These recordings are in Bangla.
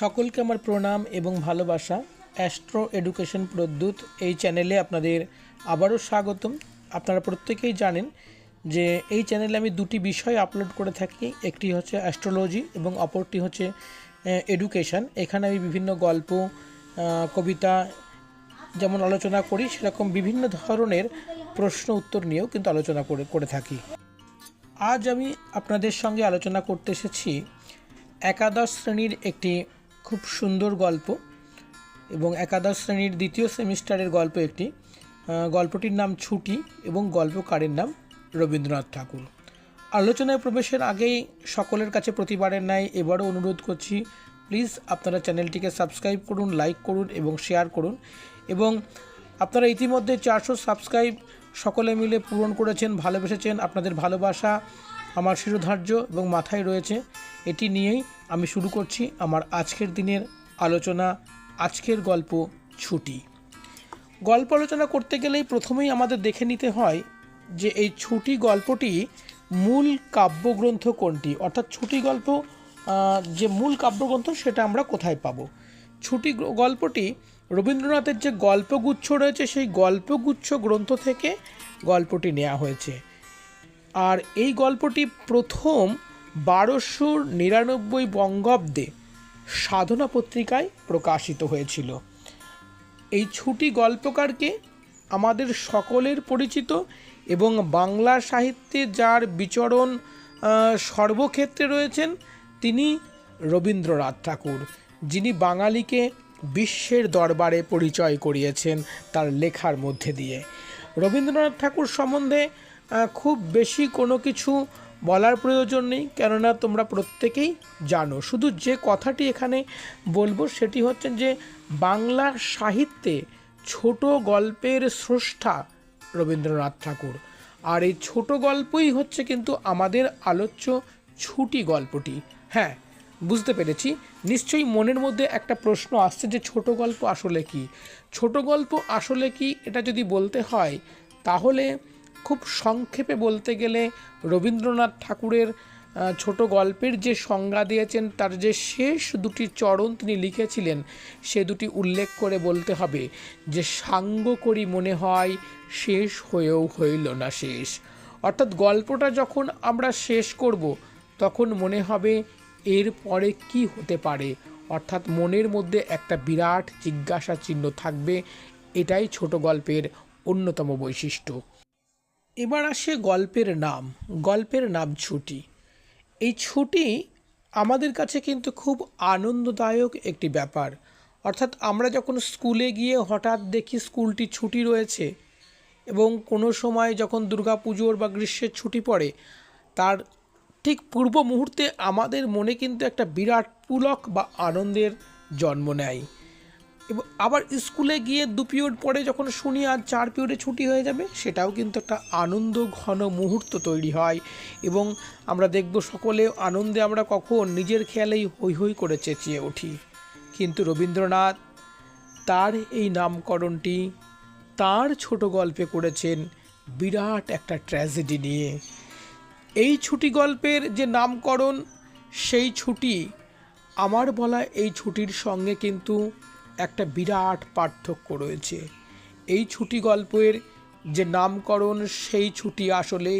সকলকে আমার প্রণাম এবং ভালোবাসা। অ্যাস্ট্রো এডুকেশন প্রদ্যুৎ এই চ্যানেলে আপনাদের আবারও স্বাগতম। আপনারা প্রত্যেকেই জানেন যে এই চ্যানেলে আমি দুটি বিষয় আপলোড করে থাকি। একটি হচ্ছে অ্যাস্ট্রোলজি এবং অপরটি হচ্ছে এডুকেশন এখানে আমি বিভিন্ন গল্প কবিতা যেমন আলোচনা করি, সেরকম বিভিন্ন ধরনের প্রশ্ন উত্তর নিয়েও কিন্তু আলোচনা করে করে থাকি। আজ আমি আপনাদের সঙ্গে আলোচনা করতে এসেছি একাদশ শ্রেণির একটি খুব সুন্দর গল্প এবং একাদশ শ্রেণির দ্বিতীয় সেমিস্টারের গল্প একটি। গল্পটির নাম ছুটি এবং গল্পকারের নাম রবীন্দ্রনাথ ঠাকুর। আলোচনায় প্রবেশের আগেই সকলের কাছে প্রতিবারের ন্যায় এবারও অনুরোধ করছি, প্লিজ আপনারা চ্যানেলটিকে সাবস্ক্রাইব করুন, লাইক করুন এবং শেয়ার করুন এবং আপনারা ইতিমধ্যে চারশো সাবস্ক্রাইব সকলে মিলে পূরণ করেছেন, ভালোবেসেছেন। আপনাদের ভালোবাসা আমার শিরোধার্য এবং মাথায় রয়েছে। এটি নিয়েই আমি শুরু করছি আমার আজকের দিনের আলোচনা, আজকের গল্প ছুটি। গল্প আলোচনা করতে গেলেই প্রথমেই আমাদের দেখে নিতে হয় যে এই ছুটি গল্পটি মূল কাব্যগ্রন্থ কোনটি? অর্থাৎ ছুটি গল্প যে মূল কাব্যগ্রন্থ সেটা আমরা কোথায় পাবো? ছুটি গল্পটি রবীন্দ্রনাথের যে গল্পগুচ্ছ রয়েছে, সেই গল্পগুচ্ছ গ্রন্থ থেকে গল্পটি নেওয়া হয়েছে। আর এই গল্পটি প্রথম বারোশো নিরানব্বই বঙ্গাব্দে সাধনা পত্রিকায় প্রকাশিত হয়েছিল। এই ছুটি গল্পকারকে আমাদের সকলের পরিচিত এবং বাংলা সাহিত্যে যার বিচরণ সর্বক্ষেত্রে রয়েছেন তিনি রবীন্দ্রনাথ ঠাকুর, যিনি বাঙালিকে বিশ্বের দরবারে পরিচয় করিয়েছেন তার লেখার মধ্যে দিয়ে। রবীন্দ্রনাথ ঠাকুর সম্বন্ধে খুব বেশি কোনো কিছু বলার প্রয়োজন নেই, কেননা তোমরা প্রত্যেকেই জানো। শুধু যে কথাটি এখানে বলব সেটি হচ্ছে যে বাংলা সাহিত্যে ছোট গল্পের স্রষ্টা রবীন্দ্রনাথ ঠাকুর। আর এই ছোট গল্পই হচ্ছে কিন্তু আমাদের আলোচ্য ছুটি গল্পটি। হ্যাঁ বুঝতে পেরেছি। নিশ্চয়ই মনের মধ্যে একটা প্রশ্ন আসছে যে ছোট গল্প আসলে কি? ছোট গল্প আসলে কি? এটা যদি বলতে হয়, তাহলে খুব সংক্ষেপে বলতে গেলে রবীন্দ্রনাথ ঠাকুরের ছোট গল্পের যে সংজ্ঞা দিয়েছেন, তার যে শেষ দুটি চরণ তিনি লিখেছিলেন, সে দুটি উল্লেখ করে বলতে হবে যে, সাঙ্গ করি মনে হয় শেষ হয়েও হইল না শেষ। অর্থাৎ গল্পটা যখন আমরা শেষ করব, তখন মনে হবে এর পরে কি হতে পারে। অর্থাৎ মনের মধ্যে একটা বিরাট জিজ্ঞাসা চিহ্ন থাকবে। এটাই ছোট গল্পের অন্যতম বৈশিষ্ট্য। এবার আসে গল্পের নাম গল্পের নাম ছুটি। এই ছুটি আমাদের কাছে কিন্তু খুব আনন্দদায়ক একটি ব্যাপার। অর্থাৎ আমরা যখন স্কুলে গিয়ে হঠাৎ দেখি স্কুলটি ছুটি রয়েছে এবং কোনো সময় যখন দুর্গাপুজোর বা গ্রীষ্মের ছুটি পড়ে, তার ঠিক পূর্ব মুহূর্তে আমাদের মনে কিন্তু একটা বিরাট পুলক বা আনন্দের জন্ম নেয়। আবার স্কুলে গিয়ে দু পিরিয়ড পরে যখন শুনি আর চার পিরিয়ডে ছুটি হয়ে যাবে, সেটাও কিন্তু একটা আনন্দ ঘন মুহূর্ত তৈরি হয়। এবং আমরা দেখব সকলে আনন্দে আমরা কখন নিজের খেয়ালেই হৈ হৈ করে চেঁচিয়ে উঠি। কিন্তু রবীন্দ্রনাথ তার এই নামকরণটি তার ছোট গল্পে করেছেন বিরাট একটা ট্র্যাজেডি নিয়ে। এই ছুটি গল্পের যে নামকরণ, সেই ছুটি, আমার বলা এই ছুটির সঙ্গে কিন্তু একটা বিরাট পার্থক্য রয়েছে। এই ছুটি গল্পের যে নামকরণ, সেই ছুটি আসলে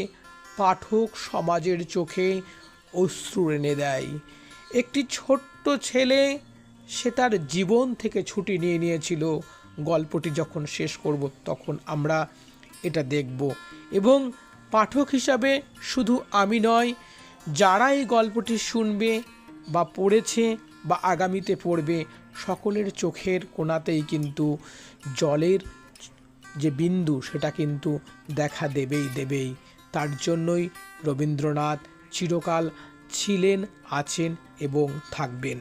পাঠক সমাজের চোখে অশ্রু এনে দেয়। একটি ছোট্ট ছেলে, সে তার জীবন থেকে ছুটি নিয়ে নিয়েছিল। গল্পটি যখন শেষ করব, তখন আমরা এটা দেখব। এবং পাঠক হিসাবে শুধু আমি নয়, যারা এই গল্পটি শুনবে বা পড়েছে বা আগামীতে পড়বে সকলের চোখের কোণাতেই কিন্তু জলের যে বিন্দু, সেটা কিন্তু দেখা দেবেই দেবেই। তার জন্যই রবীন্দ্রনাথ চিরকাল ছিলেন, আছেন এবং থাকবেন।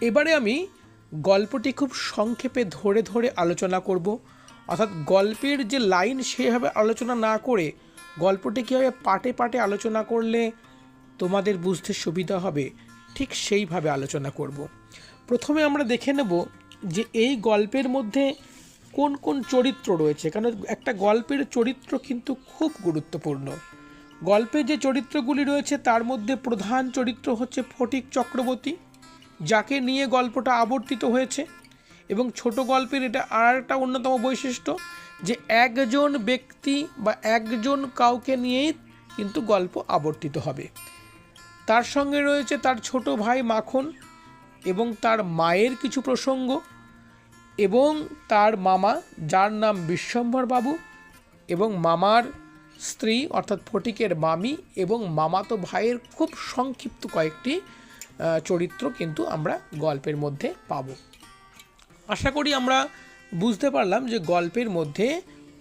এবারে আমি গল্পটি খুব সংক্ষেপে ধরে ধরে আলোচনা করব। অর্থাৎ গল্পের যে লাইন, সেভাবে আলোচনা না করে গল্পটি কীভাবে পাটে পাটে আলোচনা করলে তোমাদের বুঝতে সুবিধা হবে, ঠিক সেইভাবে আলোচনা করব। প্রথমে আমরা দেখে নেব যে এই গল্পের মধ্যে কোন কোন চরিত্র রয়েছে, কারণ একটা গল্পের চরিত্র কিন্তু খুব গুরুত্বপূর্ণ। গল্পে যে চরিত্রগুলি রয়েছে, তার মধ্যে প্রধান চরিত্র হচ্ছে ফটিক চক্রবর্তী, যাকে নিয়ে গল্পটা আবর্তিত হয়েছে, এবং ছোট গল্পের এটা আর একটা অন্যতম বৈশিষ্ট্য যে একজন ব্যক্তি বা একজন কাউকে নিয়েই কিন্তু গল্প আবর্তিত হবে। তার সঙ্গে রয়েছে তার ছোট ভাই মাখন এবং তার মায়ের কিছু প্রসঙ্গ এবং তার মামা, যার নাম বিশ্বম্ভর বাবু এবং মামার স্ত্রী, অর্থাৎ ফটিকের মামি এবং মামাতো ভাইয়ের খুব সংক্ষিপ্ত কয়েকটি চরিত্র কিন্তু আমরা গল্পের মধ্যে পাব। আশা করি আমরা বুঝতে পারলাম যে গল্পের মধ্যে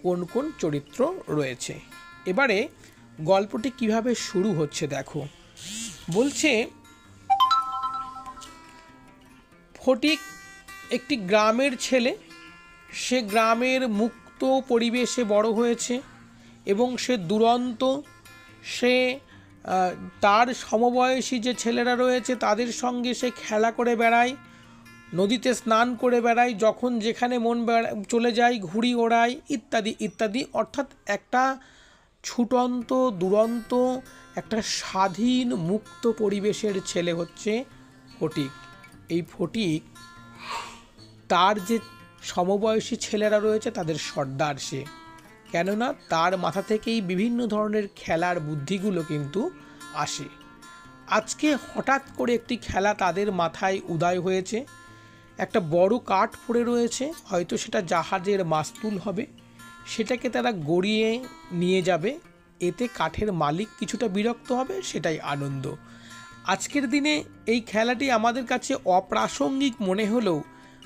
কোন কোন চরিত্র রয়েছে। এবারে গল্পটি কীভাবে শুরু হচ্ছে দেখো। বলছে ফটিক একটি গ্রামের ছেলে, সে গ্রামের মুক্ত পরিবেশে বড় হয়েছে এবং সে দুরন্ত, সে তার সমবয়সী যে ছেলেরা রয়েছে তাদের সঙ্গে সে খেলা করে বেড়ায়, নদীতে স্নান করে বেড়ায়, যখন যেখানে মন চলে যায়, ঘুড়ি ওড়ায়, ইত্যাদি ইত্যাদি। অর্থাৎ একটা ছুটন্ত, দুরন্ত, একটা স্বাধীন, মুক্ত পরিবেশের ছেলে হচ্ছে ফটিক এই ফটিক তার যে সমবয়সী ছেলেরা রয়েছে তাদের সর্দার সে। কেননা তার মাথা থেকেই বিভিন্ন ধরনের খেলার বুদ্ধিগুলো কিন্তু আসে। আজকে হঠাৎ করে একটি খেলা তাদের মাথায় উদয় হয়েছে। একটা বড় কাঠ পড়ে রয়েছে, হয়তো সেটা জাহাজের মাস্তুল হবে। সেটাকে তারা গড়িয়ে নিয়ে যাবে। এতে কাঠের মালিক কিছুটা বিরক্ত হবে, সেটাই আনন্দ। আজকের দিনে এই খেলাটি আমাদের কাছে অপ্রাসঙ্গিক মনে হলেও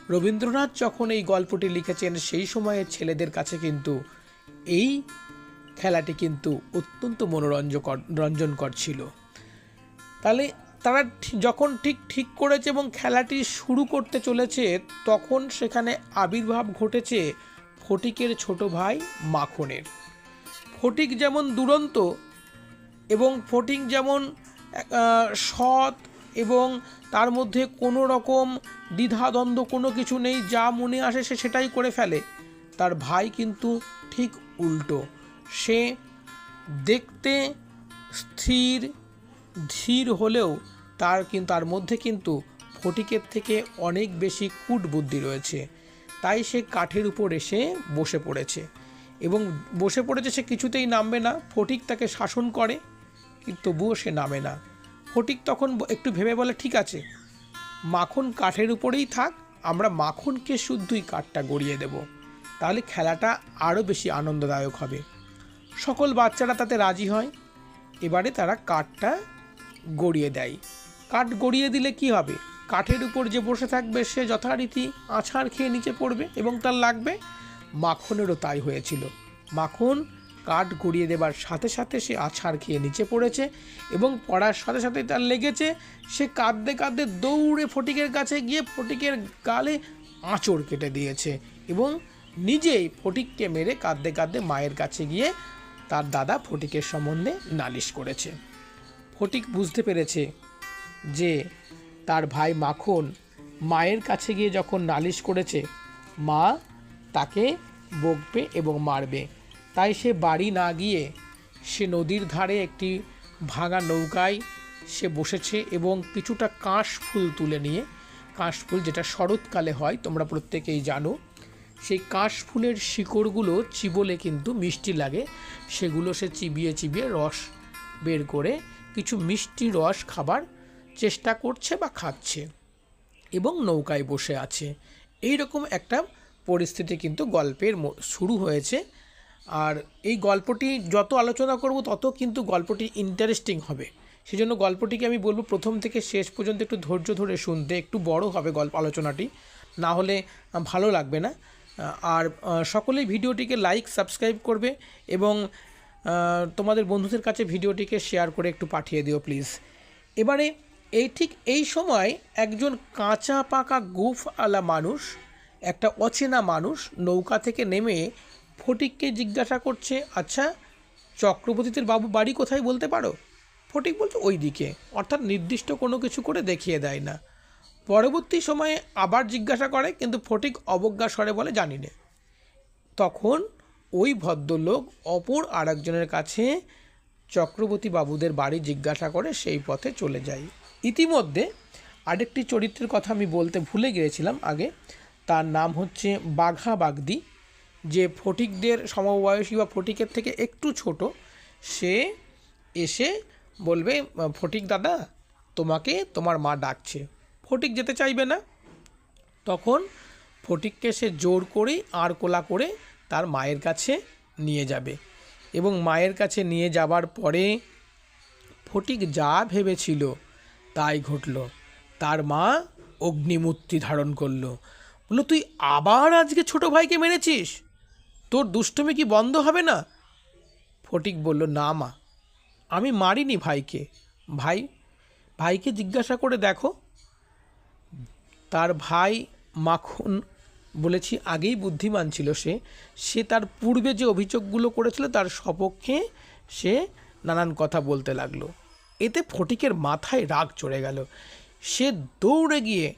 রবীন্দ্রনাথ যখন এই গল্পটি লিখেছেন সেই সময়ের ছেলেদের কাছে কিন্তু এই খেলাটি কিন্তু অত্যন্ত মনোরঞ্জকর, রঞ্জনকর ছিল। তাহলে তারা যখন ঠিক ঠিক করেছে এবং খেলাটি শুরু করতে চলেছে, তখন সেখানে আবির্ভাব ঘটেছে ফটিকের ছোট ভাই মাখনের। ফটিক যেমন দুরন্ত এবং ফটিক যেমন সৎ এবং তার মধ্যে কোনো রকম দ্বিধাদ্বন্দ্ব, কোনো কিছু নেই, যা মনে আসে সে সেটাই করে ফেলে। তার ভাই কিন্তু ঠিক উল্টো। সে দেখতে স্থির, ধীর হলেও তার কিন্তু তার মধ্যে কিন্তু ফটিকের থেকে অনেক বেশি কূট বুদ্ধি রয়েছে। তাই সে কাঠের উপর এসে বসে পড়েছে। এবং বসে পড়েছে সে কিছুতেই নামবে না। ফটিক তাকে শাসন করে। কিন্তু তবুও সে নামে না। ফটিক তখন একটু ভেবে বলে, ঠিক আছে, মাখন কাঠের উপরেই থাক, আমরা মাখনকে শুদ্ধই কাঠটা গড়িয়ে দেব। তাহলে খেলাটা আরও বেশি আনন্দদায়ক হবে। সকল বাচ্চারা তাতে রাজি হয়। এবারে তারা কাঠটা গড়িয়ে দেয়। কাঠ গড়িয়ে দিলে কি হবে? কাঠের উপর যে বসে থাকবে সে যথারীতি আছাড় খেয়ে নিচে পড়বে এবং তার লাগবে, মাখনেরও তাই হয়েছিল। মাখন কাঠ গড়িয়ে দেবার সাথে সাথে সে আছাড় খেয়ে নিচে পড়েছে এবং পড়ার সাথে সাথে তার লেগেছে। সে কাঁদতে কাঁদতে দৌড়ে ফটিকের কাছে গিয়ে ফটিকের গালে আঁচড় কেটে দিয়েছে এবং নিজেই ফটিককে মেরে কাঁদতে কাঁদতে মায়ের কাছে গিয়ে তার দাদা ফটিকের সম্বন্ধে নালিশ করেছে। ফটিক বুঝতে পেরেছে যে তার ভাই মাখন মায়ের কাছে গিয়ে যখন নালিশ করেছে, মা তাকে বকবে এবং মারবে। তাই সে বাড়ি না গিয়ে সে নদীর ধারে একটি ভাঙা নৌকায় সে বসেছে এবং কিছুটা কাশ ফুল তুলে নিয়ে, কাশ ফুল যেটা শরৎকালে হয়, তোমরা প্রত্যেকেই জানো, সেই কাশ ফুলের শিকড়গুলো চিবলে কিন্তু মিষ্টি লাগে। সেগুলো সে চিবিয়ে চিবিয়ে রস বের করে কিছু মিষ্টি রস খাবার চেষ্টা করছে বা খাচ্ছে এবং নৌকায় বসে আছে। এই রকম একটা পরিস্থিতি কিন্তু গল্পের শুরু হয়েছে। আর এই গল্পটি যত আলোচনা করব, তত কিন্তু গল্পটি ইন্টারেস্টিং হবে। সেই জন্য গল্পটিকে আমি বলব প্রথম থেকে শেষ পর্যন্ত একটু ধৈর্য ধরে শুনতে, একটু বড় হবে গল্প আলোচনাটি। না হলে ভালো লাগবে না। আর সকলেই ভিডিওটিকে লাইক সাবস্ক্রাইব করবে এবং তোমাদের বন্ধুদের কাছে ভিডিওটিকে শেয়ার করে একটু পাঠিয়ে দিও প্লিজ এবারে এই ঠিক এই সময় একজন কাঁচা পাকা গুফ আলা মানুষ, একটা অচেনা মানুষ নৌকা থেকে নেমে ফটিককে জিজ্ঞাসা করছে আচ্ছা চক্রবর্তীদের বাবু বাড়ি কোথায় বলতে পারো? ফটিক বলছে ওই দিকে অর্থাৎ নির্দিষ্ট কোনো কিছু করে দেখিয়ে দেয় না। পরবর্তী সময়ে আবার জিজ্ঞাসা করে, কিন্তু ফটিক অবজ্ঞা স্বরে বলে, জানি না। তখন ওই ভদ্রলোক অপর আরেকজনের কাছে চক্রবর্তী বাবুদের বাড়ি জিজ্ঞাসা করে, সেই পথে চলে যায়। ইতিমধ্যে আরেকটি চরিত্রের কথা আমি বলতে ভুলে গিয়েছিলাম আগে। তার নাম হচ্ছে বাঘা বাগদি। যে ফটিকদের সমবয়সী বা ফটিকের থেকে একটু ছোট, সে এসে বলবে, ফটিক দাদা, তোমাকে তোমার মা ডাকছে। ফটিক যেতে চাইবে না। তখন ফটিককে সে জোর করে আর কোলা করে তার মায়ের কাছে নিয়ে যাবে। এবং মায়ের কাছে নিয়ে যাবার পরে ফটিক যা ভেবেছিল তাই ঘটল। তার মা অগ্নিমূর্তি ধারণ করল। বলল, তুই আবার আজকে ছোট ভাইকে মেরেছিস? তোর দুষ্টুমি কি বন্ধ হবে না? ফটিক বলল, না মা, আমি মারিনি ভাইকে। ভাই, ভাইকে জিজ্ঞাসা করে দেখো। তার ভাই মাখন বলেছি, আগেই বুদ্ধিমান ছিল সে। সে তার পূর্বে যে অভিযোগগুলো করেছিল, তার সপক্ষে সে নানান কথা বলতে লাগল। এতে ফটিকের মাথায় রাগ চড়ে গেল। সে দৌড়ে গিয়ে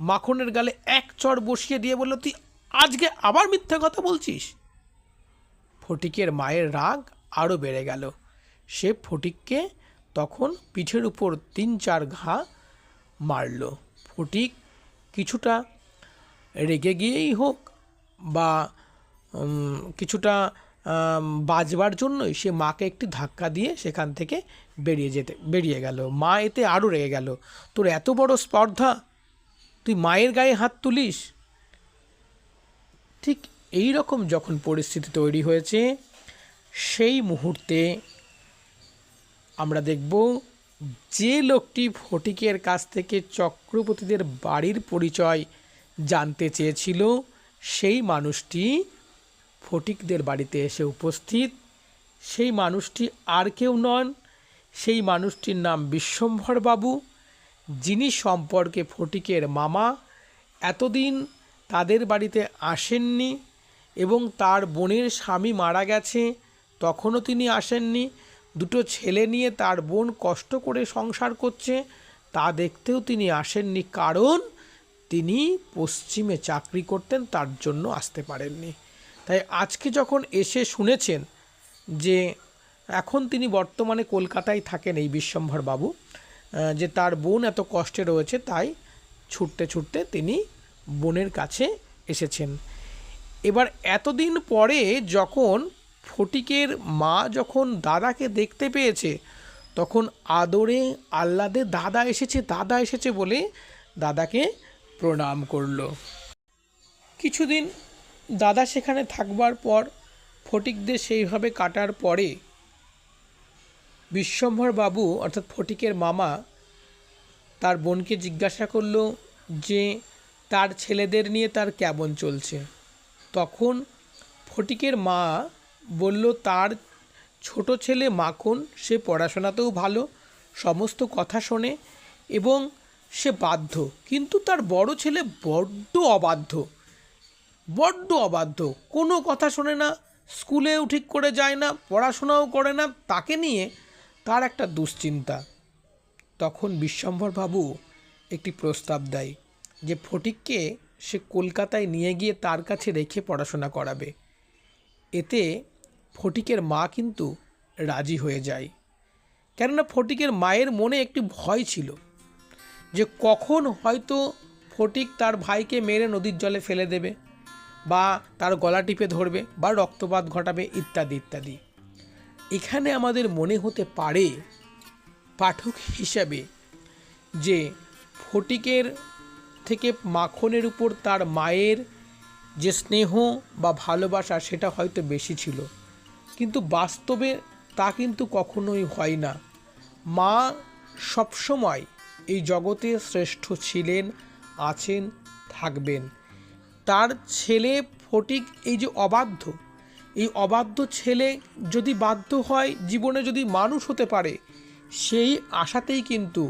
মাখনের গালে এক চড় বসিয়ে দিয়ে বলল, তুই আজকে আবার মিথ্যা কথা বলছিস? ফটিকের মায়ের রাগ আরও বেড়ে গেল। সে ফটিককে তখন পিঠের উপর তিন চার ঘা মারল। ফটিক কিছুটা রেগে গিয়েই হোক বা কিছুটা বাজবার জন্যই সে মাকে একটি ধাক্কা দিয়ে সেখান থেকে বেরিয়ে যেতে, বেরিয়ে গেল। মা এতে আরও রেগে গেল। তোর এত বড় স্পর্ধা, তুই মায়ের গায়ে হাত তুলিস? ঠিক এই রকম যখন পরিস্থিতি তৈরি হয়েছে, সেই মুহূর্তে আমরা দেখব যে লোকটি ফটিকের কাছ থেকে চক্রবর্তীদের বাড়ির পরিচয় জানতে চেয়েছিল, সেই মানুষটি ফটিকদের বাড়িতে এসে উপস্থিত। সেই মানুষটি আর কেউ নন, সেই মানুষটির নাম বিশ্বম্ভর বাবু, যিনি সম্পর্কে ফটিকের মামা এতদিন তাদের বাড়িতে আসেননি। এবং তার বোনের স্বামী মারা গেছে। তখনও তিনি আসেননি। দুটো ছেলে নিয়ে তার বোন কষ্ট করে সংসার করছে। তা দেখতেও তিনি আসেননি, কারণ তিনি পশ্চিমে চাকরি করতেন, তার জন্য আসতে পারেননি। তাই আজকে যখন এসে শুনেছেন যে এখন তিনি বর্তমানে কলকাতায় থাকেন এই বিশ্বম্ভর বাবু যে তার বোন এত কষ্টে রয়েছে, তাই ছুটতে ছুটতে তিনি বোনের কাছে এসেছেন। এবার এতদিন পরে যখন ফটিকের মা যখন দাদাকে দেখতে পেয়েছে, তখন আদরে আহ্লাদে দাদা এসেছে দাদা এসেছে বলে দাদাকে প্রণাম করল। কিছুদিন দাদা সেখানে থাকবার পর ফটিকদের সেইভাবে কাটার পরে বিশ্বম্ভর বাবু, অর্থাৎ ফটিকের মামা, তার বোনকে জিজ্ঞাসা করল যে, তার ছেলেদের নিয়ে তার কেমন চলছে? তখন ফটিকের মা বলল, তার ছোট ছেলে মাখন, সে পড়াশোনাতেও ভালো, সমস্ত কথা শোনে এবং সে বাধ্য। কিন্তু তার বড় ছেলে বড্ড অবাধ্য বড্ড অবাধ্য। কোনো কথা শোনে না, স্কুলেও ঠিক করে যায় না, পড়াশোনাও করে না। তাকে নিয়ে তার একটা দুশ্চিন্তা। তখন বিশ্বম্ভর বাবু একটি প্রস্তাব দেয় যে, ফটিককে সে কলকাতায় নিয়ে গিয়ে তার কাছে রেখে পড়াশোনা করাবে। এতে ফটিকের মা কিন্তু রাজি হয়ে যায়। কেননা ফটিকের মায়ের মনে একটি ভয় ছিল যে কখন হয়তো ফটিক তার ভাইকে মেরে নদীর জলে ফেলে দেবে বা তার গলা টিপে ধরবে বা রক্তপাত ঘটাবে ইত্যাদি ইত্যাদি। এখানে আমাদের মনে হতে পারে পাঠক হিসাবে যে ফটিকের থেকে মাখনের উপর তার মায়ের যে স্নেহ বা ভালোবাসা, সেটা হয়তো বেশি ছিল। কিন্তু বাস্তবে তা কিন্তু কখনোই হয় না। মা সবসময় এই জগতে শ্রেষ্ঠ ছিলেন, আছেন, থাকবেন। তার ছেলে ফটিক এই যে অবাধ্য, এই অবাধ্য ছেলে যদি বাধ্য হয়, জীবনে যদি মানুষ হতে পারে, সেই আশাতেই কিন্তু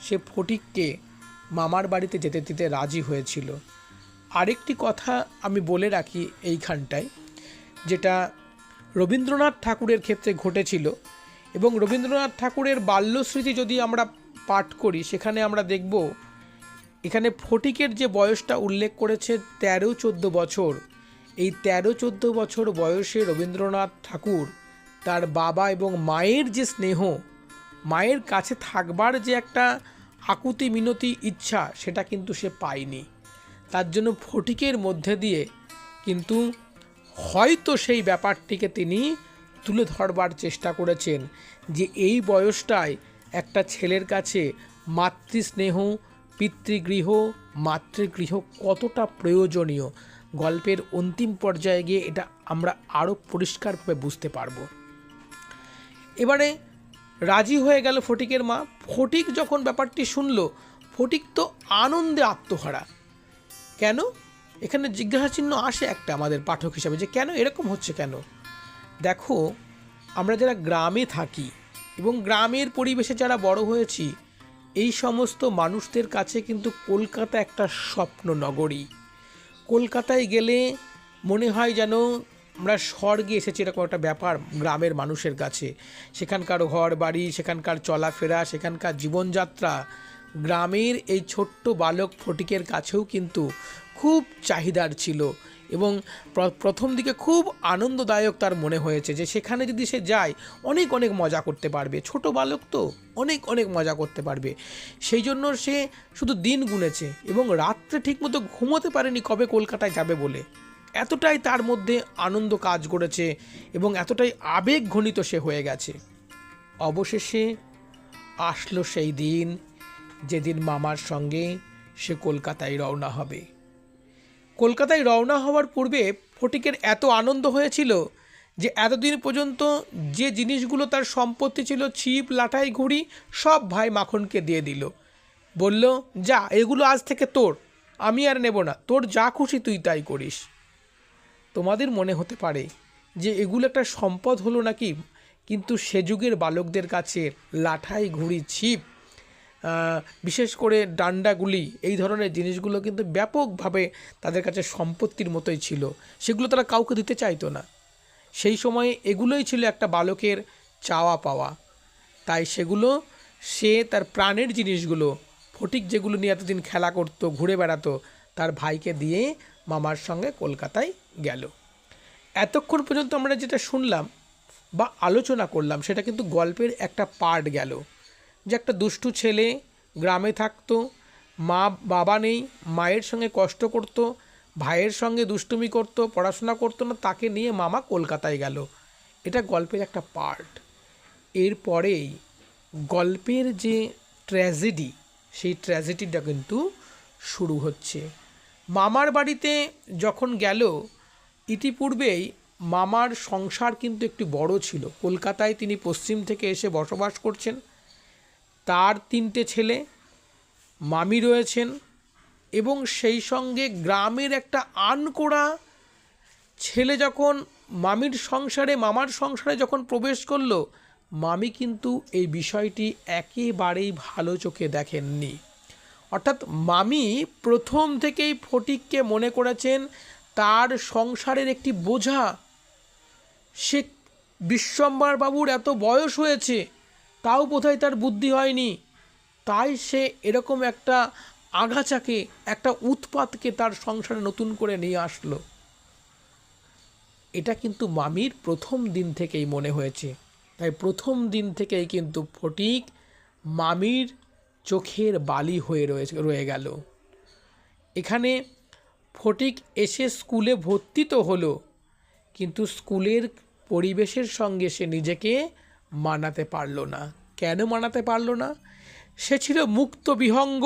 সে ফটিককে মামার বাড়িতে যেতে দিতে রাজি হয়েছিল। আরেকটি কথা আমি বলে রাখি এইখানটায়, যেটা রবীন্দ্রনাথ ঠাকুরের ক্ষেত্রে ঘটেছিল এবং রবীন্দ্রনাথ ঠাকুরের বাল্যস্মৃতি যদি আমরা পাঠ করি, সেখানে আমরা দেখব এখানে ফটিকের যে বয়সটা উল্লেখ করেছে তেরো চোদ্দ বছর। এই তেরো চোদ্দ বছর বয়সে রবীন্দ্রনাথ ঠাকুর তার বাবা এবং মায়ের যে স্নেহ, মায়ের কাছে থাকবার যে একটা আকুতি মিনতি ইচ্ছা সেটা কিন্তু সে পায়নি। তার জন্য ফটিকের মধ্যে দিয়ে কিন্তু হয়তো সেই ব্যাপারটিকে তিনি তুলে ধরবার চেষ্টা করেছেন যে এই বয়সটায় একটা ছেলের কাছে মাতৃস্নেহ, পিতৃগৃহ, মাতৃগৃহ কতটা প্রয়োজনীয়? গল্পের অন্তিম পর্যায়ে গিয়ে এটা আমরা আরও পরিষ্কারভাবে বুঝতে পারব। এবারে রাজি হয়ে গেল ফটিকের মা। ফটিক যখন ব্যাপারটি শুনল, ফটিক তো আনন্দে আত্মহারা। কেন? এখানে জিজ্ঞাসা চিহ্ন আসে একটা আমাদের পাঠক হিসাবে যে কেন এরকম হচ্ছে কেন? দেখো, আমরা যারা গ্রামে থাকি এবং গ্রামের পরিবেশে যারা বড় হয়েছি, এই সমস্ত মানুষদের কাছে কিন্তু কলকাতা একটা স্বপ্ন নগরী। কলকাতায় গেলে মনে হয় যেন আমরা স্বর্গে এসেছি, এরকম একটা ব্যাপার গ্রামের মানুষের কাছে। সেখানকার ঘর বাড়ি সেখানকার চলাফেরা, সেখানকার জীবনযাত্রা, গ্রামের এই ছোট্ট বালক ফটিকের কাছেও কিন্তু খুব চাহিদার ছিল এবং প্রথম দিকে খুব আনন্দদায়ক তার মনে হয়েছে যে সেখানে যদি সে যায়, অনেক অনেক মজা করতে পারবে। ছোট বালক তো অনেক অনেক মজা করতে পারবে। সেই জন্য সে শুধু দিন গুনেছে এবং রাত্রে ঠিকমতো ঘুমোতে পারেনি কবে কলকাতায় যাবে বলে। এতটাই তার মধ্যে আনন্দ কাজ করেছে এবং এতটাই আবেগ ঘনিত সে হয়ে গেছে। অবশেষে আসলো সেই দিন, যেদিন মামার সঙ্গে সে কলকাতায় রওনা হবে। কলকাতায় রওনা হওয়ার পূর্বে ফটিকের এত আনন্দ হয়েছিল যে এতদিন পর্যন্ত যে জিনিসগুলো তার সম্পত্তি ছিল, ছিপ লাটাই ঘুড়ি, সব ভাই মাখনকে দিয়ে দিল। বলল, যা, এগুলো আজ থেকে তোর, আমি আর নেব না, তোর যা খুশি তুই তাই করিস। তোমাদের মনে হতে পারে যে এগুলো একটা সম্পদ হলো নাকি? কিন্তু সে যুগের বালকদের কাছে লাঠাই ঘুড়ি ছিপ বিশেষ করে ডান্ডাগুলি, এই ধরনের জিনিসগুলো কিন্তু ব্যাপকভাবে তাদের কাছে সম্পত্তির মতোই ছিল। সেগুলো তারা কাউকে দিতে চাইতো না। সেই সময়ে এগুলোই ছিল একটা বালকের চাওয়া পাওয়া। তাই সেগুলো, সে তার প্রাণের জিনিসগুলো, ফটিক যেগুলো নিয়ে এতদিন খেলা করতো, ঘুরে বেড়াতো, তার ভাইকে দিয়ে মামার সঙ্গে কলকাতায় গেল। এতক্ষণ পর্যন্ত আমরা যেটা শুনলাম বা আলোচনা করলাম, সেটা কিন্তু গল্পের একটা পার্ট গেল। যে একটা দুষ্টু ছেলে গ্রামে থাকতো, মা বাবা নেই, মায়ের সঙ্গে কষ্ট করত, ভাইয়ের সঙ্গে দুষ্টুমি করত, পড়াশোনা করতো না, তাকে নিয়ে মামা কলকাতায় গেল। এটা গল্পের একটা পার্ট এরপরেই গল্পের যে ট্র্যাজেডি সেই ট্র্যাজেডিটা কিন্তু শুরু হচ্ছে। মামার বাড়িতে যখন গেল ইতিপূর্বেই মামার সংসার কিন্তু একটু বড় ছিল। কলকাতায় তিনি পশ্চিম থেকে এসে বসবাস করছেন। তার তিনটে ছেলে, মামি রয়েছেন এবং সেই সঙ্গে গ্রামের একটা আনকোড়া ছেলে যখন মামির সংসারে, মামার সংসারে যখন প্রবেশ করল, মামি কিন্তু এই বিষয়টি একেবারেই ভালো চোখে দেখেননি। অর্থাৎ মামি প্রথম থেকেই ফটিককে মনে করেছেন তার সংসারের একটি বোঝা। সে বিশ্বম্বার বাবুর এত বয়স হয়েছে, তাও বোধহয় তার বুদ্ধি হয়নি। তাই সে এরকম একটা আগাছাকে, একটা উৎপাতকে তার সংসারে নতুন করে নিয়ে আসলো। এটা কিন্তু মামির প্রথম দিন থেকেই মনে হয়েছে। তাই প্রথম দিন থেকেই কিন্তু ফটিক মামির চোখের বালি হয়ে রয়েছে, রয়ে গেল। এখানে ফটিক এসে স্কুলে ভর্তি তো হলো, কিন্তু স্কুলের পরিবেশের সঙ্গে সে নিজেকে মানাতে পারল না। কেন মানাতে পারল না? সে ছিল মুক্ত বিহঙ্গ,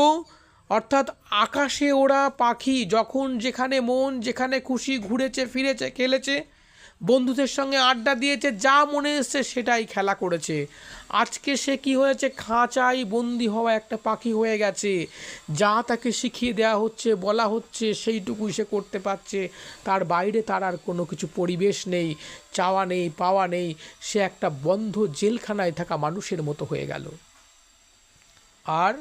অর্থাৎ আকাশে ওরা পাখি, যখন যেখানে মন, যেখানে খুশি, ঘুরেছে, ফিরেছে, খেলেছে বন্ধুদের সঙ্গে আড্ডা দিয়েছে, যা মনে এসছে সেটাই খেলা করেছে। আজকে সে কি হয়েছে খাঁচাই বন্দি হওয়া একটা পাখি হয়ে গেছে। যা তাকে শিখিয়ে দেওয়া হচ্ছে, বলা হচ্ছে, সেইটুকুই সে করতে পারছে। তার বাইরে তার আর কোনো কিছু পরিবেশ নেই, চাওয়া নেই, পাওয়া নেই। সে একটা বন্ধ জেলখানায় থাকা মানুষের মতো হয়ে গেল। আর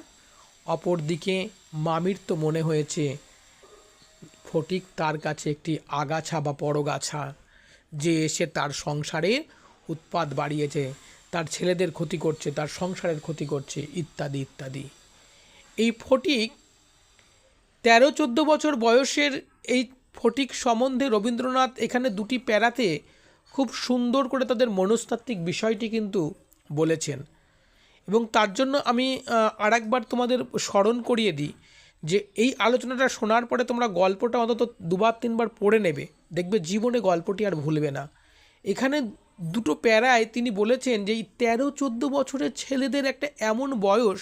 অপরদিকে মামির তো মনে হয়েছে, ফটিক তার কাছে একটি আগাছা বা পরগাছা। যে এসে তার সংসারে উৎপাদ বাড়িয়েছে, তার ছেলেদের ক্ষতি করছে, তার সংসারের ক্ষতি করছে, ইত্যাদি ইত্যাদি। এই ফটিক তেরো চোদ্দ বছর বয়সের এই ফটিক সম্বন্ধে রবীন্দ্রনাথ এখানে দুটি প্যারাতে খুব সুন্দর করে তাদের মনস্তাত্ত্বিক বিষয়টি কিন্তু বলেছেন। এবং তার জন্য আমি আর তোমাদের স্মরণ করিয়ে দিই। যে এই আলোচনাটা শোনার পরে তোমরা গল্পটা অন্তত দুবার তিনবার পড়ে নেবে। দেখবে জীবনে গল্পটি আর ভুলবে না। এখানে দুটো প্যারায় তিনি বলেছেন যে এই তেরো চোদ্দ বছরের ছেলেদের একটা এমন বয়স,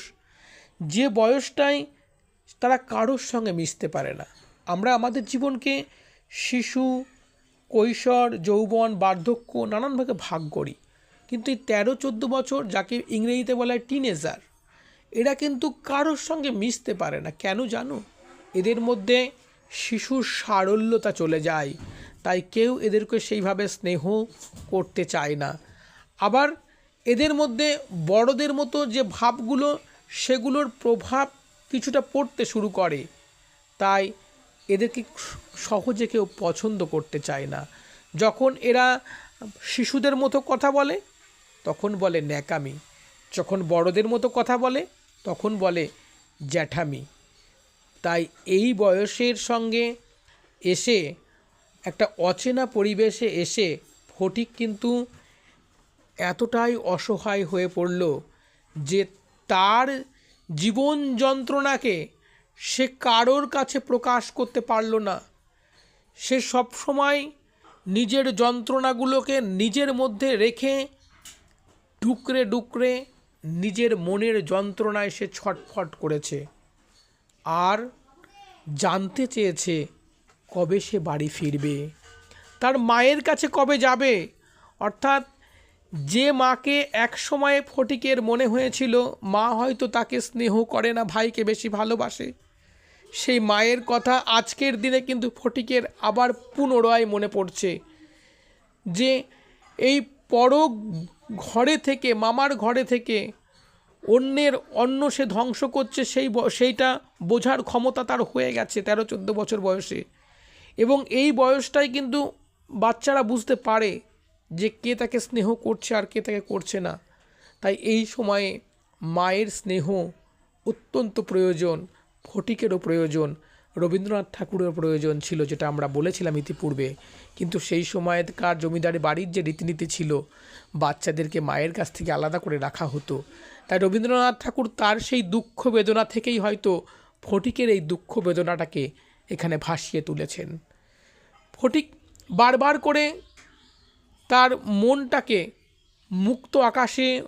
যে বয়সটাই তারা কারোর সঙ্গে মিশতে পারে না। আমরা আমাদের জীবনকে শিশু, কৈশোর, যৌবন, বার্ধক্য নানানভাবে ভাগ করি। কিন্তু এই তেরো চোদ্দ বছর, যাকে ইংরেজিতে বলা হয় টিনেজার এরা কিন্তু কারোর সঙ্গে মিশতে পারে না। কেন জানো? এদের মধ্যে শিশুর সারল্যতা চলে যায়। তাই কেউ এদেরকে সেইভাবে স্নেহ করতে চায় না। আবার এদের মধ্যে বড়দের মতো যে ভাবগুলো, সেগুলোর প্রভাব কিছুটা পড়তে শুরু করে। তাই এদেরকে সহজে কেউ পছন্দ করতে চায় না। যখন এরা শিশুদের মতো কথা বলে, তখন বলে ন্যাকামি। যখন বড়দের মতো কথা বলে তখন বলে, জ্যাঠামি, তাই এই বয়সের সঙ্গে এসে একটা অচেনা পরিবেশে এসে ফটিক কিন্তু এতটাই অসহায় হয়ে পড়ল যে তার জীবন যন্ত্রণাকে সে কারোর কাছে প্রকাশ করতে পারল না। সে সব সময় নিজের যন্ত্রণাগুলোকে নিজের মধ্যে রেখে ডুকরে ডুকরে নিজের মনের যন্ত্রণায় সে ছটফট করেছে। আর জানতে চেয়েছে কবে সে বাড়ি ফিরবে। তার মায়ের কাছে কবে যাবে? অর্থাৎ যে মাকে এক সময়ে ফটিকের মনে হয়েছিল, মা হয়তো তাকে স্নেহ করে না, ভাইকে বেশি ভালোবাসে। সেই মায়ের কথা আজকের দিনে কিন্তু ফটিকের আবার পুনরায় মনে পড়ছে যে এই পর ঘরে থেকে, মামার ঘরে থেকে, অন্যের অন্ন সে ধ্বংস করছে সেই সেইটা বোঝার ক্ষমতা তার হয়ে গেছে তেরো, চোদ্দ বছর বয়সে। এবং এই বয়সটাই কিন্তু বাচ্চারা বুঝতে পারে যে কে তাকে স্নেহ করছে আর কে তাকে করছে না। তাই এই সময়ে মায়ের স্নেহ অত্যন্ত প্রয়োজন, ফটিকেরও প্রয়োজন। রবীন্দ্রনাথ ঠাকুরের প্রয়োজন ছিল, যেটা আমরা বলেছিলাম ইতিপূর্বে। কিন্তু সেই সময়কার জমিদারি বাড়ির যে রীতিনীতি ছিল, বাচ্চাদেরকে মায়ের কাছ থেকে আলাদা করে রাখা হতো। তাই রবীন্দ্রনাথ ঠাকুর তার সেই দুঃখ বেদনা থেকেই হয়তো ফটিকের এই দুঃখ বেদনাটাকে এখানে ভাসিয়ে তুলেছেন। ফটিক বারবার করে তার মনটাকে মুক্ত আকাশে,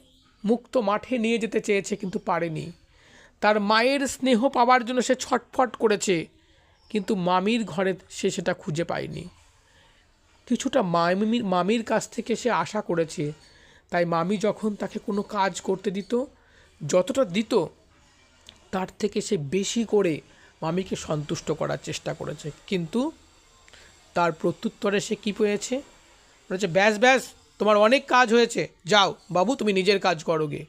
মুক্ত মাঠে নিয়ে যেতে চেয়েছে, কিন্তু পারেনি। তার মায়ের স্নেহ পাওয়ার জন্য সে ছটফট করেছে কিন্তু মামির ঘরে সে সেটা খুঁজে পায়নি। কিছুটা মামির মামির কাছ থেকে সে আশা করেছে। তাই মামি যখন তাকে কোনো কাজ করতে দিত, যতটা দিত, তার থেকে সে বেশি করে মামিকে সন্তুষ্ট করার চেষ্টা করেছে। কিন্তু তার প্রত্যুত্তরে সে কী পেয়েছে? বলেছে, ব্যাস ব্যাস, তোমার অনেক কাজ হয়েছে। যাও, বাবু, তুমি নিজের কাজ করো গে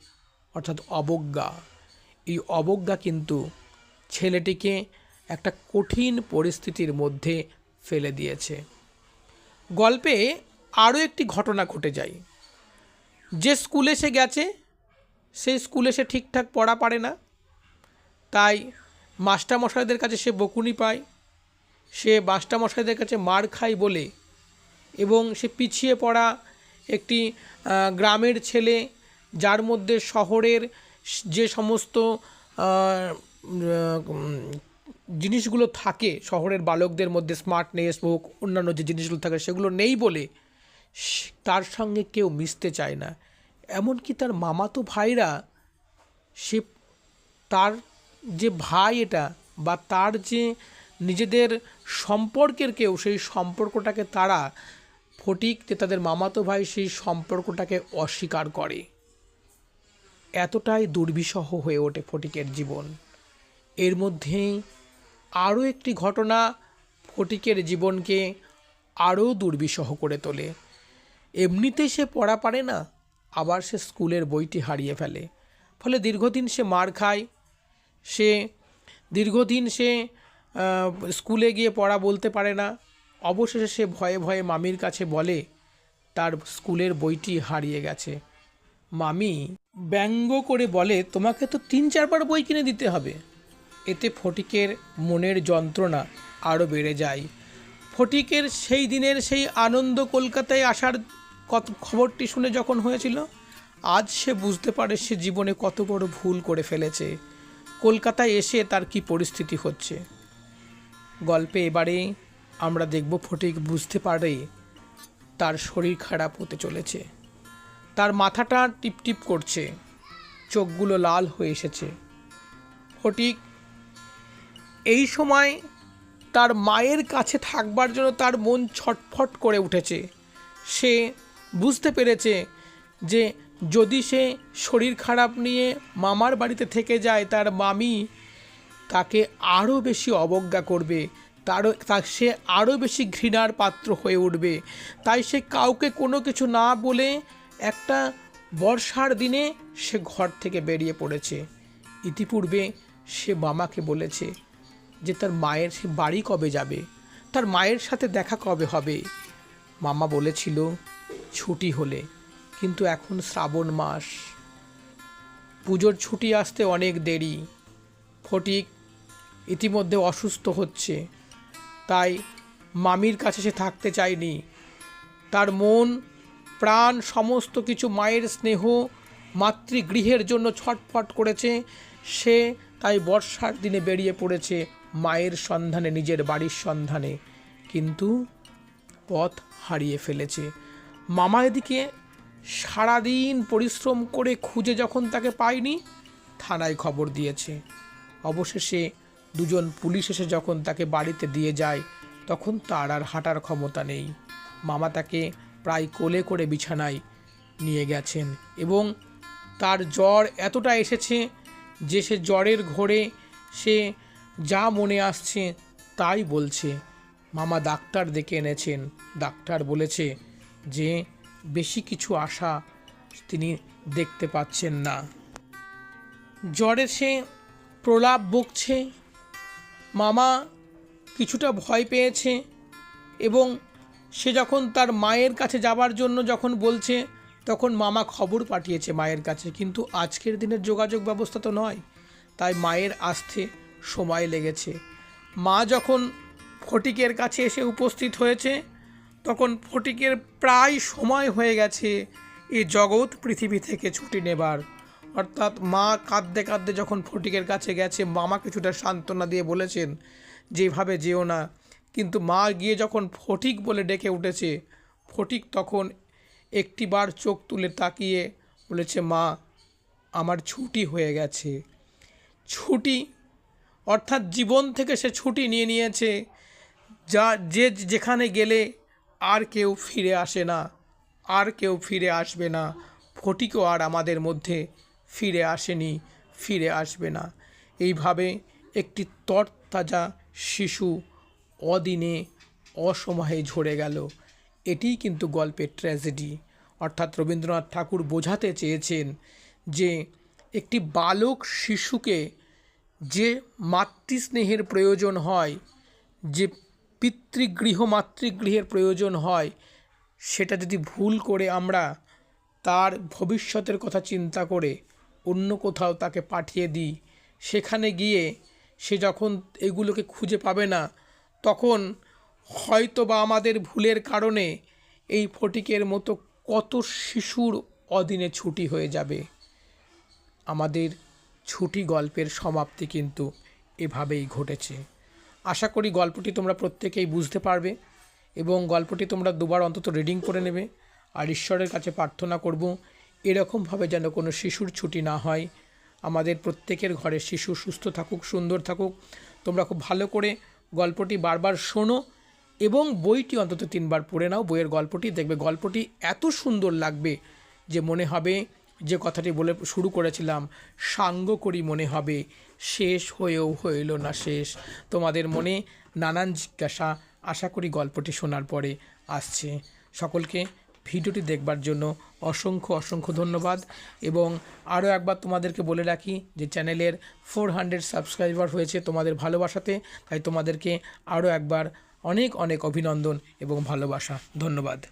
অর্থাৎ অবজ্ঞা। এই অবজ্ঞা কিন্তু ছেলেটিকে একটা কঠিন পরিস্থিতির মধ্যে ফেলে দিয়েছে। গল্পে আরও একটি ঘটনা ঘটে যায়। যে স্কুলে সে গেছে, সেই স্কুলে সে ঠিকঠাক পড়া পারে না। তাই মাস্টারমশাইদের কাছে সে বকুনি পায়। সে মাস্টারমশাইদের কাছে মার খায় বলে এবং সে পিছিয়ে পড়া একটি গ্রামের ছেলে, যার মধ্যে শহরের যে সমস্ত জিনিসগুলো থাকে, শহরের বালকদের মধ্যে স্মার্টনেস হোক, অন্যান্য যে জিনিসগুলো থাকে সেগুলো নেই বলে তার সঙ্গে কেউ মিশতে চায় না। এমনকি তার মামাতো ভাইরা, সে তার যে ভাই এটা বা তার যে নিজেদের সম্পর্কের কেউ, সেই সম্পর্কটাকে তারা ফটিক যে তাদের মামাতো ভাই সেই সম্পর্কটাকে অস্বীকার করে। এতটাই দুর্বিষহ হয়ে ওঠে ফটিকের জীবন। এর মধ্যেই আরও একটি ঘটনা ফটিকের জীবনকে আরও দুর্বিষহ করে তোলে। এমনিতেই সে পড়া পারে না, আবার সে স্কুলের বইটি হারিয়ে ফেলে। ফলে দীর্ঘদিন সে মার খায়। সে দীর্ঘদিন সে স্কুলে গিয়ে পড়া বলতে পারে না। অবশেষে সে ভয়ে ভয়ে মামির কাছে বলে, তার স্কুলের বইটি হারিয়ে গেছে। মামি, ব্যঙ্গ করে বলে, তোমাকে তো তিন চারবার বই কিনে দিতে হবে। এতে ফটিকের মনের যন্ত্রণা আরও বেড়ে যায়। ফটিকের সেই দিনের সেই আনন্দ কলকাতায় আসার কত খবরটি শুনে যখন হয়েছিল, আজ সে বুঝতে পারে সে জীবনে কত বড় ভুল করে ফেলেছে। কলকাতায় এসে তার কি পরিস্থিতি হচ্ছে। গল্পে এবারে আমরা দেখব ফটিক বুঝতে পারে তার শরীর খারাপ হতে চলেছে। তার মাথাটা টিপটিপ করছে, চোখগুলো লাল হয়ে এসেছে। ফটিক এই সময় তার মায়ের কাছে থাকবার জন্য তার মন ছটফট করে উঠেছে। সে বুঝতে পেরেছে যে যদি সে শরীর খারাপ নিয়ে মামার বাড়িতে থেকে যায়, তার মামি তাকে আরও বেশি অবজ্ঞা করবে, তারও তা সে আরও বেশি ঘৃণার পাত্র হয়ে উঠবে। তাই সে কাউকে কোনো কিছু না বলে একটা বর্ষার দিনে সে ঘর থেকে বেরিয়ে পড়েছে। ইতিপূর্বে সে মামাকে বলেছে যে তার মায়ের সে বাড়ি কবে যাবে? তার মায়ের সাথে দেখা কবে হবে? মামা বলেছিল, ছুটি হলে, কিন্তু এখন শ্রাবণ মাস। পুজোর ছুটি আসতে অনেক দেরি। ফটিক ইতিমধ্যে অসুস্থ হচ্ছে। তাই মামির কাছে সে থাকতে চায়নি। তার মন, প্রাণ, সমস্ত কিছু মায়ের স্নেহ, মাতৃগৃহের জন্য ছটফট করেছে। সে তাই বর্ষার দিনে বেরিয়ে পড়েছে মায়ের সন্ধানে, নিজের বাড়ির সন্ধানে। কিন্তু পথ হারিয়ে ফেলেছে। মামা এদিকে সারাদিন পরিশ্রম করে খুঁজে যখন তাকে পায়নি, থানায় খবর দিয়েছে। অবশেষে দুজন পুলিশ এসে যখন তাকে বাড়িতে দিয়ে যায়, তখন তার আর হাঁটার ক্ষমতা নেই। মামা তাকে প্রায় কোলে করে বিছানায় নিয়ে গেছেন এবং তার জ্বর এতটা এসেছে যে সে জ্বরের ঘোরে সে যা মনে আসছে তাই বলছে। মামা ডাক্তার ডেকে এনেছেন। ডাক্তার বলেছে যে, বেশি কিছু আশা তিনি দেখতে পাচ্ছেন না। জ্বরে সে প্রলাপ বকছে। মামা কিছুটা ভয় পেয়েছে এবং সে যখন তার মায়ের কাছে যাবার জন্য যখন বলছে, তখন মামা খবর পাঠিয়েছে মায়ের কাছে। কিন্তু আজকের দিনের যোগাযোগ ব্যবস্থা তো নয়, তাই মায়ের আসতে সময় লেগেছে। মা যখন ফটিকের কাছে এসে উপস্থিত হয়েছে, তখন ফটিকের প্রায় সময় হয়ে গেছে এই জগৎ পৃথিবী থেকে ছুটি নেবার। অর্থাৎ মা কাঁদতে কাঁদতে যখন ফটিকের কাছে গেছে, মামা কিছুটা সান্ত্বনা দিয়ে বলেছেন, যেভাবে যেও না। কিন্তু মা গিয়ে যখন ফটিক বলে ডেকে উঠেছে, ফটিক তখন একটিবার চোখ তুলে তাকিয়ে বলেছে, মা, আমার ছুটি হয়ে গেছে। ছুটি অর্থাৎ জীবন থেকে সে ছুটি নিয়ে নিয়েছে, যা, যে যেখানে গেলে আর কেউ ফিরে আসে না, আর কেউ ফিরে আসবে না। ফটিকও আর আমাদের মধ্যে ফিরে আসেনি, ফিরে আসবে না। এইভাবে একটি তরতাজা শিশু অদিনে অসময়ে ঝরে গেল। এটিই কিন্তু গল্পের ট্র্যাজেডি। অর্থাৎ রবীন্দ্রনাথ ঠাকুর বোঝাতে চেয়েছেন যে একটি বালক শিশুকে যে মাতৃস্নেহের প্রয়োজন হয়, যে পিতৃগৃহ মাতৃগৃহের প্রয়োজন হয়, সেটা যদি ভুল করে আমরা, তার ভবিষ্যতের কথা চিন্তা করে অন্য কোথাও তাকে পাঠিয়ে দিই। সেখানে গিয়ে সে যখন এগুলোকে খুঁজে পাবে না, তখন হয়তো বা আমাদের ভুলের কারণে এই ফটিকের মতো কত শিশুর অদিনে ছুটি হয়ে যাবে। আমাদের ছুটি গল্পের সমাপ্তি কিন্তু এভাবেই ঘটেছে। আশা করি গল্পটি তোমরা প্রত্যেকেই বুঝতে পারবে এবং গল্পটি তোমরা দুবার অন্তত রিডিং করে নেবে। আর ঈশ্বরের কাছে প্রার্থনা করব, এরকমভাবে যেন কোনো শিশুর ছুটি না হয়। আমাদের প্রত্যেকের ঘরে শিশু সুস্থ থাকুক, সুন্দর থাকুক। তোমরা খুব ভালো করে গল্পটি বারবার শোনো এবং বইটি অন্তত তিনবার পড়ে নাও। বইয়ের গল্পটি দেখবে। গল্পটি এত সুন্দর লাগবে যে মনে হবে যে কথাটি বলে শুরু করেছিলাম, সাঙ্গ করি মনে হবে, শেষ হয়েও হইল না শেষ। তোমাদের মনে নানান জিজ্ঞাসা, আশা করি গল্পটি শোনার পরে আসছে। সকলকে ভিডিওটি দেখবার জন্য অসংখ্য অসংখ্য ধন্যবাদ এবং আরও একবার তোমাদেরকে বলে রাখি যে চ্যানেলের ফোর হান্ড্রেড সাবস্ক্রাইবার হয়েছে তোমাদের ভালোবাসাতে, তাই তোমাদেরকে আরও একবার অনেক অনেক অভিনন্দন এবং ভালোবাসা। ধন্যবাদ।